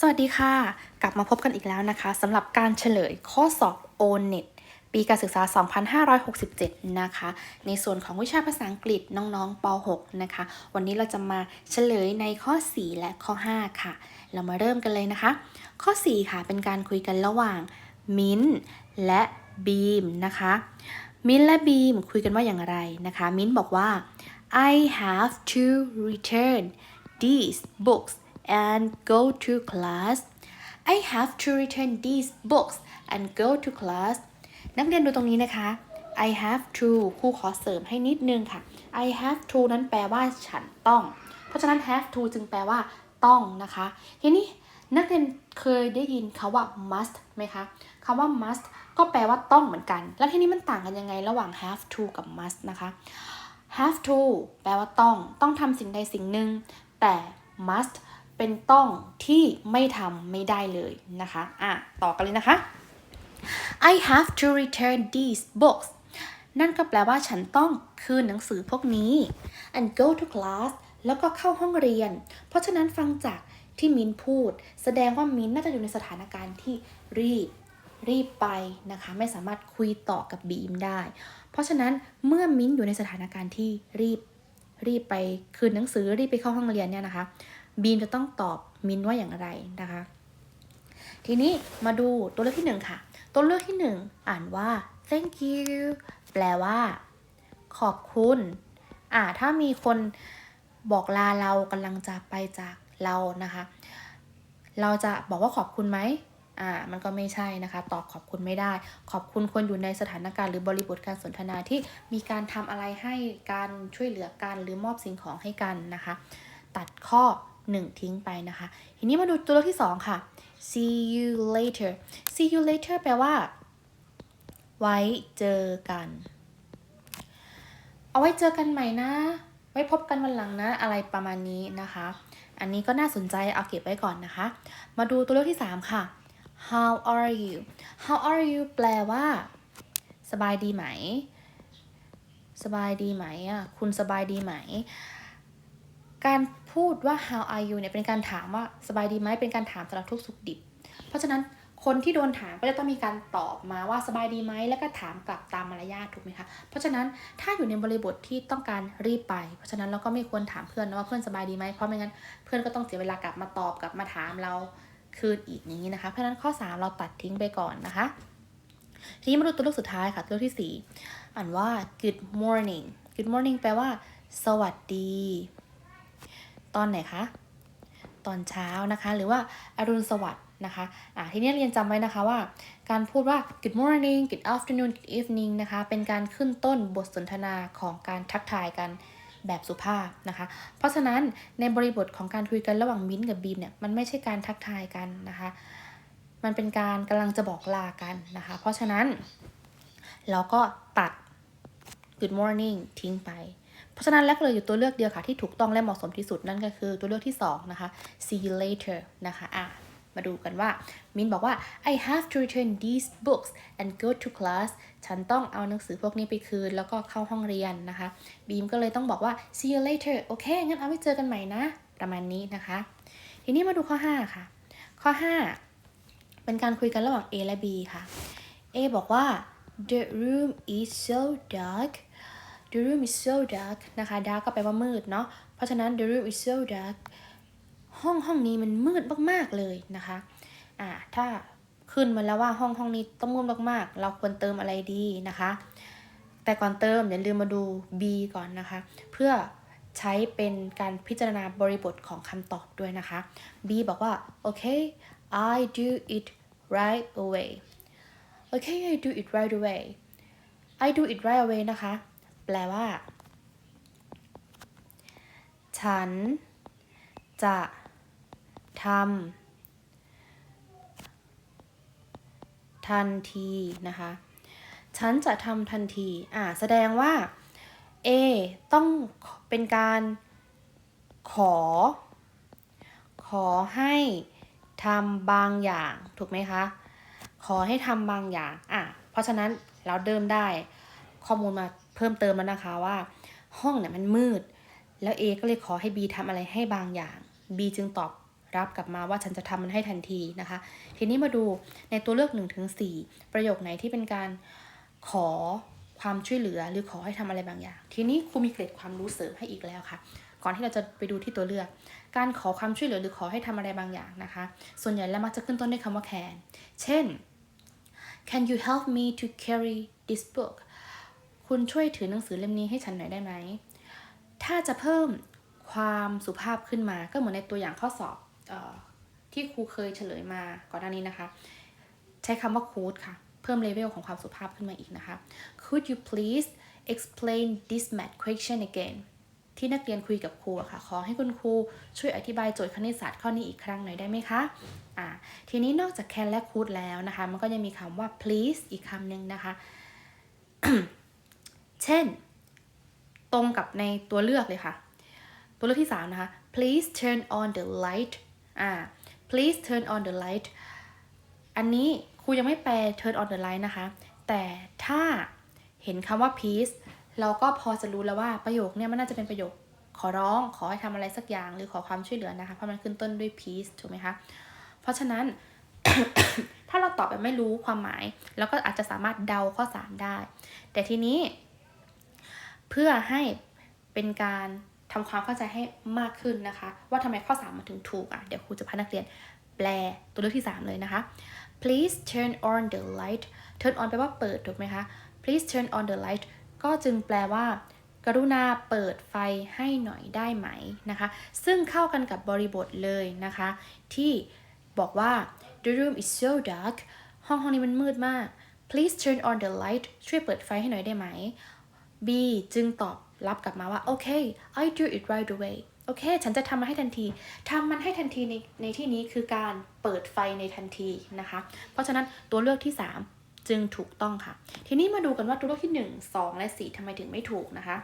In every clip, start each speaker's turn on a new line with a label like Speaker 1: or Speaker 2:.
Speaker 1: สวัสดีค่ะ กลับมาพบกันอีกแล้วนะคะสำหรับการเฉลยข้อสอบ O-NET ปีการศึกษา 2567 นะคะ ในส่วนของวิชาภาษาอังกฤษน้องๆ ป .6 นะคะ วันนี้เราจะมาเฉลยในข้อ 4 และข้อ 5 ค่ะ เรามาเริ่มกันเลยนะคะ ข้อ 4 ค่ะ เป็นการคุยกันระหว่างมิ้นและบีมนะคะ มิ้นและบีมคุยกันว่าอย่างไรนะคะ มิ้นบอกว่า I have to return these books and go to class I have to return these books and go to class นักเรียนดูตรงนี้นะคะ I have to ครูขอเสริมให้นิดนึงค่ะ I have to นั้นแปลว่าฉันต้อง เพราะฉะนั้น have to จึงแปลว่าต้องนะคะ ทีนี้นักเรียนเคยได้ยินคาว่า must ไหมคะคำว่า must ก็แปลว่าต้องเหมือนกัน แล้วทีนี้มันต่างกันยังไงระหว่าง have to กับ must นะคะ have to แปลว่าต้อง ต้องทำสิ่งใดสิ่งหนึ่ง แต่ must เป็นต้องที่ไม่ทำไม่ได้เลยนะคะ อะ ต่อกันเลยนะคะ I have to return these books นั่นก็แปลว่าฉันต้องคืนหนังสือพวกนี้ and go to class แล้วก็เข้าห้องเรียน เพราะฉะนั้นฟังจากที่มินพูด แสดงว่ามินน่าจะอยู่ในสถานการณ์ที่รีบรีบไปนะคะ ไม่สามารถคุยต่อกับบีมได้ เพราะฉะนั้นเมื่อมินอยู่ในสถานการณ์ที่รีบรีบไปคืนหนังสือรีบไปเข้าห้องเรียนเนี่ยนะคะ บีมจะต้องตอบมินว่าอย่างไรนะคะ ทีนี้มาดูตัวเลือกที่หนึ่งค่ะ ตัวเลือกที่หนึ่งอ่านว่า thank you แปลว่า ขอบคุณ อ่า ถ้ามีคนบอกลาเรากำลังจะไปจากเรานะคะ เราจะบอกว่าขอบคุณไหมอ่า มันก็ไม่ใช่นะคะ ตอบขอบคุณไม่ได้ ขอบคุณคนอยู่ในสถานการณ์หรือบริบทการสนทนาที่มีการทำอะไรให้การช่วยเหลือกันหรือมอบสิ่งของให้กันนะคะ ตัดข้อ 1 ทิ้งไปนะคะ ทีนี้มาดูตัวเลือกที่ 2 ค่ะ see you later see you later แปลว่า ไว้เจอกัน เอาไว้เจอกันใหม่นะ ไว้พบกันวันหลังนะ อะไรประมาณนี้นะคะ อันนี้ก็น่าสนใจเอาเก็บไว้ก่อนนะคะ มาดูตัวเลือกที่ 3 ค่ะ how are you how are you แปลว่า สบายดีไหม สบายดีไหมอะ คุณสบายดีไหม การพูดว่า how are you เนี่ยเป็นการถามว่าสบายดีไหมเป็นการถามสารทุกสุขดิบ เพราะฉะนั้นคนที่โดนถามก็จะต้องมีการตอบมาว่าสบายดีไหมแล้วก็ถามกลับตามมารยาทถูกไหมคะเพราะฉะนั้นถ้าอยู่ในบริบทที่ต้องการรีบไป เพราะฉะนั้นเราก็ไม่ควรถามเพื่อนนะว่าเพื่อนสบายดีไหมเพราะไม่งั้นเพื่อนก็ต้องเสียเวลากลับมาตอบกลับมาถามเราคืนอีกอย่างนี้นะคะ เพราะฉะนั้นข้อ 3 เราตัดทิ้งไปก่อนนะคะทีนี้มาดูตัวเลือกสุดท้ายค่ะตัวเลือกที่ 4 อ่านว่า good morning good morning แปลว่า สวัสดี ตอนไหนคะ ตอนเช้านะคะ หรือว่าอรุณสวัสดิ์นะคะอ่าทีนี้เรียนจำไว้นะคะว่า การพูดว่า good morning good afternoon good evening นะคะ เป็นการขึ้นต้นบทสนทนาของการทักทายกันแบบสุภาพนะคะ เพราะฉะนั้นในบริบทของการคุยกันระหว่างมิ้นกับบีมเนี่ย มันไม่ใช่การทักทายกันนะคะ มันเป็นการกำลังจะบอกลากันนะคะ เพราะฉะนั้น เราก็ตัด good morning ทิ้งไป เพราะฉะนั้นแล้วก็เลยอยู่ตัวเลือกเดียวค่ะที่ถูกต้องและเหมาะสมที่สุดนั่นก็คือตัวเลือกที่ 2 นะคะ see you later นะคะอะมาดูกันว่า มินบอกว่า I have to return these books and go to class ฉันต้องเอาหนังสือพวกนี้ไปคืน แล้วก็เข้าห้องเรียนนะคะ บีมก็เลยต้องบอกว่า see you later โอเค งั้นเอาไว้เจอกันใหม่นะ ประมาณนี้นะคะ ทีนี้มาดูข้อ 5 ค่ะ ข้อ 5 เป็นการคุยกันระหว่าง A และ B ค่ะ A บอกว่า the room is so dark the room is so dark นะคะ dark ก็แปลว่ามืดเนาะ เพราะฉะนั้น the room is so dark ห้องห้องนี้มันมืดมากๆเลยนะคะ อ่า ถ้าขึ้นมาแล้วว่าห้องห้องนี้ต้องมืดมากๆ เราควรเติมอะไรดีนะคะ แต่ก่อนเติมอย่าลืมมาดู B ก่อนนะคะ เพื่อใช้เป็นการพิจารณาบริบทของคำตอบด้วยนะคะ B บอกว่าโอเค I do it right away okay I do it right away I do it right away นะคะ แปลว่า ฉัน จะทำทันทีนะคะ ฉันจะทำทันที อ่า แสดงว่า A ต้องเป็นการขอ ขอให้ทำบางอย่าง ถูกไหมคะ ขอให้ทำบางอย่าง อะ เพราะฉะนั้นเราเดิมได้ข้อมูลมา เพิ่มเติมแล้วนะคะว่า ห้องเนี่ยมันมืด แล้ว A ก็เลยขอให้ B ทำอะไรให้บางอย่าง B จึงตอบรับกลับมาว่าฉันจะทำมันให้ทันทีนะคะ ทีนี้มาดูในตัวเลือก1นถึงสประโยคไหนที่เป็นการขอความช่วยเหลือหรือขอให้ทำอะไรบางอย่าง ทีนี้ครูมีเกร็ดความรู้เสริมให้อีกแล้วค่ะ ก่อนที่เราจะไปดูที่ตัวเลือก การขอความช่วยเหลือหรือขอให้ทำอะไรบางอย่างนะคะ ส่วนใหญ่แล้วมักจะขึ้นต้นด้วยคำว่า can เช่น can you help me to carry this book คุณช่วยถือหนังสือเล่มนี้ให้ฉันหน่อยได้ไหม ถ้าจะเพิ่มความสุภาพขึ้นมาก็เหมือนในตัวอย่างข้อสอบออที่ครูเคยเฉลยมาก่อนหน้านี้นะคะ ใช้คำว่า could ค่ะ เพิ่มเลเวลของความสุภาพขึ้นมาอีกนะคะ could you please explain this math question again ที่นักเรียนคุยกับครูค่ะ ขอให้คุณครูช่วยอธิบายโจทย์คณิตศาสตร์ข้อนี้อีกครั้งหน่อยได้ไหมคะอ่าทีนี้นอกจาก can และ could แล้วนะคะ มันก็ยังมีคำว่า please อีกคำหนึ่งนะคะ เช่น ตรงกับในตัวเลือกเลยค่ะ ตัวเลือกที่ 3 นะคะ please turn on the light อ่า please turn on the light อันนี้ครูยังไม่แปล turn on the light นะคะ แต่ถ้าเห็นคำว่า please เราก็พอจะรู้แล้วว่าประโยคเนี่ยมันน่าจะเป็นประโยคขอร้อง ขอให้ทำอะไรสักอย่างหรือขอความช่วยเหลือนะคะ เพราะมันขึ้นต้นด้วย please ถูกไหมคะ เพราะฉะนั้น ถ้าเราตอบแบบไม่รู้ความหมายแล้วก็อาจจะสามารถเดาข้อ 3 ได้ แต่ทีนี้ เพื่อให้เป็นการทำความเข้าใจให้มากขึ้นนะคะ ว่าทำไมข้อ 3 มันถึงถูกอะเดี๋ยวครูจะพานักเรียนแปลตัวเลือกที่ 3 เลยนะคะ please turn on the light turn on แปลว่าเปิดถูกไหมคะ please turn on the light ก็จึงแปลว่า กรุณาเปิดไฟให้หน่อยได้ไหมนะคะ ซึ่งเข้ากันกับบริบทเลยนะคะ ที่บอกว่า the room is so dark ห้องห้องนี้มันมืดมาก please turn on the light ช่วยเปิดไฟให้หน่อยได้ไหม B จึงตอบรับกลับมาว่า โอเค I do it right away โอเค ฉันจะทำมันให้ทันที ทำมันให้ทันทีในในที่นี้คือการเปิดไฟในทันทีนะคะ เพราะฉะนั้นตัวเลือกที่ 3 จึงถูกต้องค่ะ ทีนี้มาดูกันว่าตัวเลือกที่ 1 2 และ 4ทำไมถึงไม่ถูกนะคะ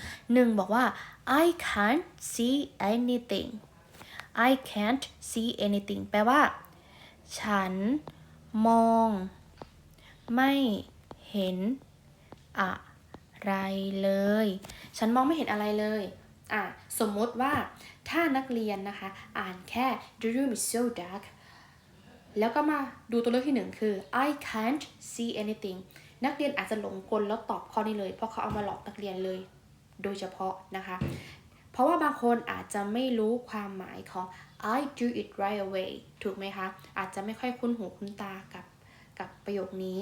Speaker 1: 1 บอกว่า I can't see anything I can't see anything แปลว่า ฉันมอง ไม่เห็น อะ ไรเลย ฉันมองไม่เห็นอะไรเลย อะ สมมติว่าถ้านักเรียนนะคะ อ่านแค่ the room is so dark แล้วก็มาดูตัวเลือกที่หนึ่งคือ I can't see anything นักเรียนอาจจะหลงกลแล้วตอบข้อนี้เลย เพราะเขาเอามาหลอกนักเรียนเลย โดยเฉพาะนะคะ เพราะว่าบางคนอาจจะไม่รู้ความหมายของ I do it right away ถูกไหมคะ อาจจะไม่ค่อยคุ้นหูคุ้นตากับกับประโยคนี้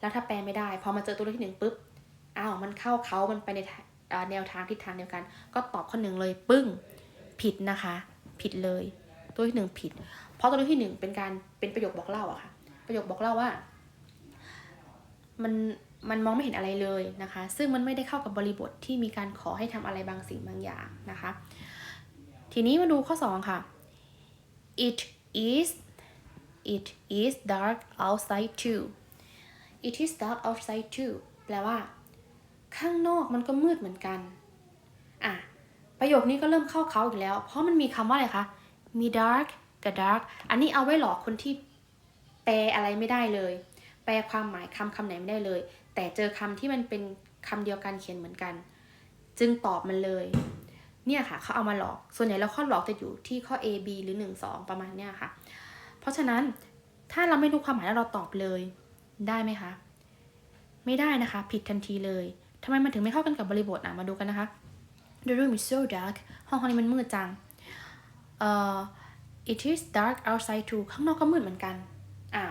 Speaker 1: แล้วถ้าแปลไม่ได้ พอมาเจอตัวเลือกที่หนึ่งปุ๊บ อ้าวมันเข้าเขามันไปในแนวทางทิศทางเดียวกัน ก็ตอบข้อหนึ่งเลยปึ้งผิดนะคะ ผิดเลย ตัวที่หนึ่งผิด เพราะตัวที่หนึ่งเป็นการเป็นประโยคบอกเล่าอะค่ะ ประโยคบอกเล่าว่า มันมันมองไม่เห็นอะไรเลยนะคะ ซึ่งมันไม่ได้เข้ากับบริบทที่มีการขอให้ทำอะไรบางสิ่งบางอย่างนะคะ ทีนี้มาดูข้อ 2 ค่ะ it is it is dark outside too it is dark outside too แปลว่า ข้างนอกมันก็มืดเหมือนกัน อะ ประโยคนี้ก็เริ่มเข้าเขาอีกแล้ว เพราะมันมีคำว่าอะไรคะ มี dark กับ dark อันนี้เอาไว้หลอกคนที่แปลอะไรไม่ได้เลย แปลความหมายคำคำไหนไม่ได้เลย แต่เจอคำที่มันเป็นคำเดียวกันเขียนเหมือนกัน จึงตอบมันเลย เนี่ยค่ะเขาเอามาหลอก ส่วนใหญ่แล้วข้อหลอกจะอยู่ที่ข้อ A B หรือ 1 2 ประมาณเนี้ยค่ะ เพราะฉะนั้นถ้าเราไม่รู้ความหมายแล้วเราตอบเลย ได้ไหมคะ ไม่ได้นะคะ ผิดทันทีเลย ทำไมมันถึงไม่เข้ากันกับบริบทอะมาดูกันนะคะ The room is so dark ห้องห้องนี้มันมืดจังเอ่อ it is dark outside too ข้างนอกก็มืดเหมือนกันอ่า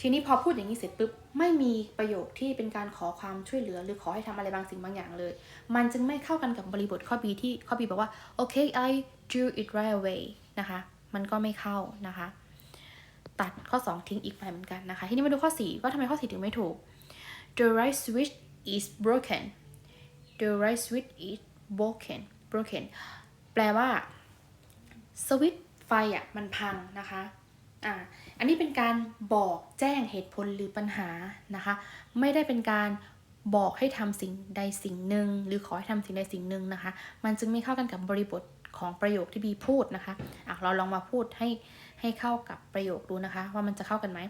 Speaker 1: ทีนี้พอพูดอย่างนี้เสร็จปุ๊บไม่มีประโยคที่เป็นการขอความช่วยเหลือ หรือขอให้ทำอะไรบางสิ่งบางอย่างเลย มันจึงไม่เข้ากันกับบริบทข้อ B ที่ข้อ B บอกว่า okay I do it right away นะคะ มันก็ไม่เข้านะคะ ตัดข้อ 2 ทิ้งอีกไปเหมือนกันนะคะ ทีนี้มาดูข้อ 4 ว่าทำไมข้อ 4 ถึงไม่ถูก the right switch is broken the right switch is broken broken แปลว่าสวิตไฟอะมันพังนะคะอ่าอันนี้เป็นการบอกแจ้งเหตุผลหรือปัญหานะคะ ไม่ได้เป็นการบอกให้ทำสิ่งใดสิ่งหนึ่ง หรือขอให้ทำสิ่งใดสิ่งหนึ่งนะคะ มันจึงไม่เข้ากันกับบริบทของประโยคที่บีพูดนะคะอะเราลองมาพูดให้ให้เข้ากับประโยคดูนะคะ ว่ามันจะเข้ากันไหม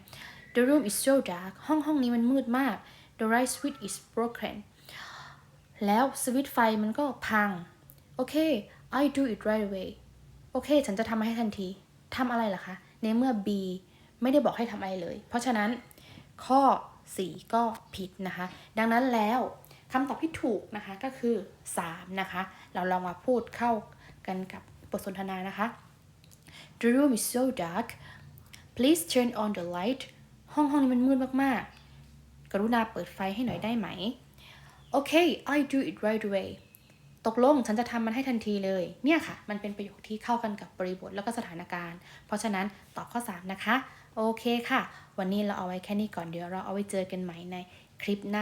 Speaker 1: The room is so dark ห้องห้องนี้มันมืดมาก The light switch is broken แล้วสวิตช์ไฟมันก็พัง โอเค I do it right away โอเค ฉันจะทำมาให้ทันที ทำอะไรล่ะคะ ในเมื่อ B ไม่ได้บอกให้ทำอะไรเลย เพราะฉะนั้นข้อ 4 ก็ผิดนะคะ ดังนั้นแล้วคำตอบที่ถูกนะคะก็คือ 3 นะคะ เราลองมาพูดเข้ากันกับบทสนทนานะคะ The room is so dark please turn on the light ห้องห้องนี้มันมืดมากๆก รุณาเปิดไฟให้หน่อยได้ไหม Okay I do it right away ตกลงฉันจะทำมันให้ทันทีเลย เนี่ยค่ะ มันเป็นประโยคที่เข้ากันกับบริบทแล้วก็สถานการณ์ เพราะฉะนั้นตอบข้อ 3 นะคะ โอเคค่ะ วันนี้เราเอาไว้แค่นี้ก่อนเดี๋ยวเราเอาไว้เจอกันใหม่ในคลิปหน้า